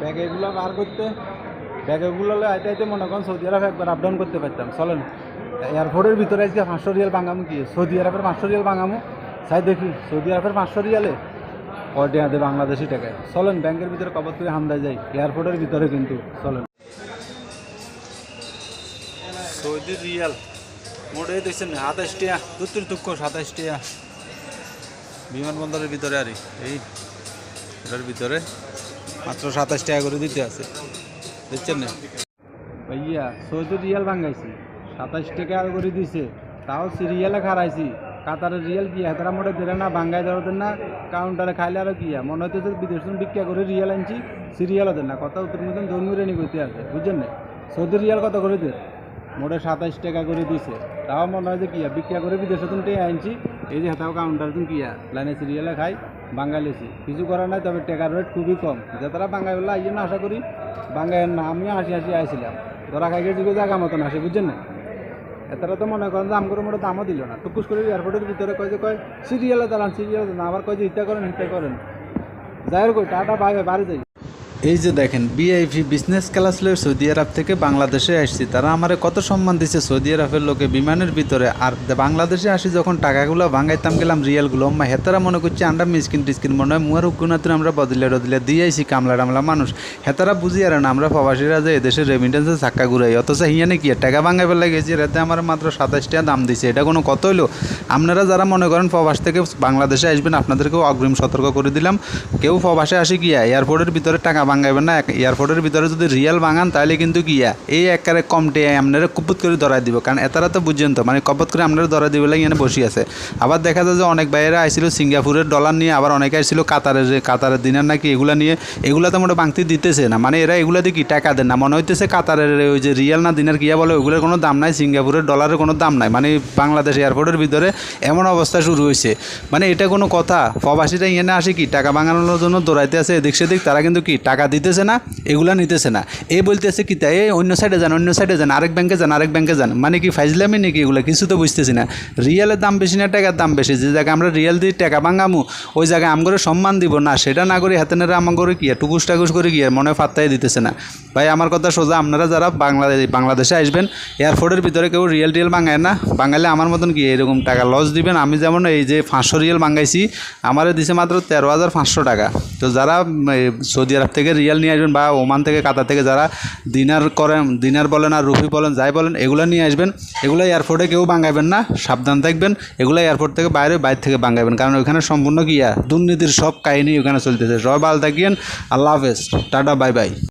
ব্যাগেগুলো বার করতে ব্যাগেগুলো আইতে আইতে মনে করেন সৌদি আরব একবার আপ ডাউন করতে পারতাম। চলেন এয়ারপোর্টের ভিতরে আজকে পাঁচশো রিয়াল বাঙামু কি? সৌদি আরবের পাঁচশো রিয়াল বাঙামু চাই দেখি, সৌদি আরবের পাঁচশো রিয়ালে? কয় টাকা দেবে বাংলাদেশি টাকায়। চলেন, ব্যাংকের ভিতরে কবর করে হামদা যাই। এয়ারপোর্টের ভিতরে কিন্তু, চলেন। Saudi riyal. মোটে দেখছেন সাতাশ টিয়া দুত্রিশ দুঃখ সাতাশ টিয়া বিমানবন্দরের ভিতরে আর, এই, এটার ভিতরে। মাত্র সাতাশ টাকা করে দিতে আছে। দেখছেন না? ভাইয়া সৌদি রিয়াল ভাঙাইছি। সাতাশ টাকা করে দিছে। তাও সিরিয়ালে খারাইছি কাতারের রিয়াল কি হেতারা মোটে দিলে না বাঙ্গাই ধরতেন না কাউন্টারে খাইলে আরও কি মনে হচ্ছে বিদেশ বিক্রিয়া করে রিয়াল আনছি সিরিয়ালও দেন না। কত উত্তর মতন ধর্মীয় রেনি করতে আছে, বুঝছেন না? সৌদি রিয়াল কত করে দেন? মোটে সাতাইশ টাকা করে দিছে। তাও মনে হয় যে কিয়া বিক্রিয়া করে বিদেশে তুমি আনছি। এই যে হেতাও কাউন্টার তুমি কিয়া লাইনে সিরিয়ালে খাই বাঙালিছি কিছু করার নাই, তবে টেকার রেট খুবই কম। যে তারা বাঙালি আইয়ে না আশা করি, বাঙালির না আমিও হাসি হাসি আইছিলাম। ধরা খাই গেছি জায়গা মতন আসে, বুঝছেন না? এতারা তো মনে করেন যে আমগুলো মোটে দামও দিল না। টুকুস করে এয়ারপোর্টের ভিতরে কয় যে কয় সিরিয়ালে দাঁড়ান সিরিয়ালে দাঁড়ান। আবার কয় যে ইত্যা করেন ইত্যা করেন। যাই হোক, টাটা বাই বাড়ি যাই। এই যে দেখেন বিআইপি বিজনেস ক্লাস লয়ে সৌদি আরব থেকে বাংলাদেশে আসছি। তারা আমারে কত সম্মান দিছে সৌদি আরবের লোকে বিমানের ভিতরে। আর বাংলাদেশে আসি যখন টাকাগুলো ভাঙাইতাম, গেলাম রিয়ালগুলো। মা হেতারা মনে করছে আমরা মিসকিন টিসকিন, মনে হয় মুয়ার উকুনাতুন আমরা বদলে টদলে দিয়ে আইছি কামলা টামলা মানুষ। হেতারা বুঝি আর না, আমরা প্রবাসীরা যে এদেশের রেমিটেন্সে চাক্কা ঘুরাই। অথচ হিয়ানে কি টাকা ভাঙাইবার লাগেছি এতে আমার মাত্র সাতাশ টাকা দাম দিছে। এটা কোনো কত হইল? আপনারা যারা মনে করেন প্রবাস থেকে বাংলাদেশে আসবেন, আপনাদেরকেও অগ্রিম সতর্ক করে দিলাম। কেউ প্রবাসে আসে গিয়া এয়ারপোর্টের ভিতরে টাকা ভাঙাইবেন না এয়ারপোর্টের ভিতরে যদি রিয়েল ভাঙান, তাহলে কিন্তু গিয়া এই একারে কমটে আপনারা কুপুত করে ধরাই দিব। কারণ এতারা তো বুঝছেন তো মানে কপত করে আপনারা ধরাই দিবে লাগে এখানে বসে আছে। আবার দেখা যায় যে অনেক বাইরে আইছিল সিঙ্গাপুরের ডলার নিয়ে, আবার অনেকে আসছিল কাতারের কাতারের দিনের নাকি এগুলা নিয়ে। এগুলা তো মোটা বাংতি দিতেছে না। মানে এরা এগুলা দিয়ে কি টাকা দেন না? মনে হইতেছে কাতারের ওই যে রিয়াল না দিনের কিয়া বলে ওগুলোর কোনো দাম নাই, সিঙ্গাপুরের ডলারের কোনো দাম নাই। মানে বাংলাদেশ এয়ারপোর্টের ভিতরে এমন অবস্থা শুরু হয়েছে মানে এটা কোনো কথা। প্রবাসীরা এখানে আসে কি, টাকা বাঙানোর জন্য দৌড়াইতে আছে এদিক সেদিক, তারা কিন্তু কি, টাকা দিতেছে না, এগুলা নিতেছে না। এই বলতেছে কি তাই অন্য সাইডে যান, অন্য সাইডে যান, আরেক ব্যাংকে যান, আরেক ব্যাংকে যান। মানে কি ফাইজলামি নাকি এগুলো? কিছু তো বুঝতেছি না। রিয়েলের দাম বেশি না, টাকার দাম বেশি? যে জায়গায় আমরা রিয়াল দিয়ে টাকা ভাঙামু, ওই জায়গায় আম করে সম্মান দিব না। সেটা না করে হাতে নেড়ে আমার করে কি টুকুস টাকুস করে কি মনে ফাত্তাই দিতেছে না। ভাই, আমার কথা সোজা, আপনারা যারা বাংলাদেশ বাংলাদেশে আসবেন, এয়ারপোর্টের ভিতরে কেউ রিয়েল টিয়েল বাঙায় না। বাঙালি আমার মতন কি এরকম টাকা লস দিবেন? আমি যেমন এই যে পাঁচশো রিয়েল বাঙাইছি আমারে দিছে মাত্র তেরো হাজার পাঁচশো টাকা। তো যারা সৌদি আরব থেকে রিয়াল নিয়ে আসবেন বা ওমান থেকে, কাতার থেকে যারা দিনার করেন দিনার বলেন আর রুফি বলেন, যাই বলেন, এগুলো নিয়ে আসবেন। এগুলো এয়ারপোর্টে কেউ বাঙাইবেন না, সাবধান থাকবেন। এগুলো এয়ারপোর্ট থেকে বাইরে বাইরে থেকে বাঙাইবেন কারণ ওইখানে সম্পূর্ণ কি দুর্নীতির সব কাহিনী ওখানে চলতেছে। রয় ভালো থাকিয়েন আল্লাহ হাফেজ। Tata, bye bye.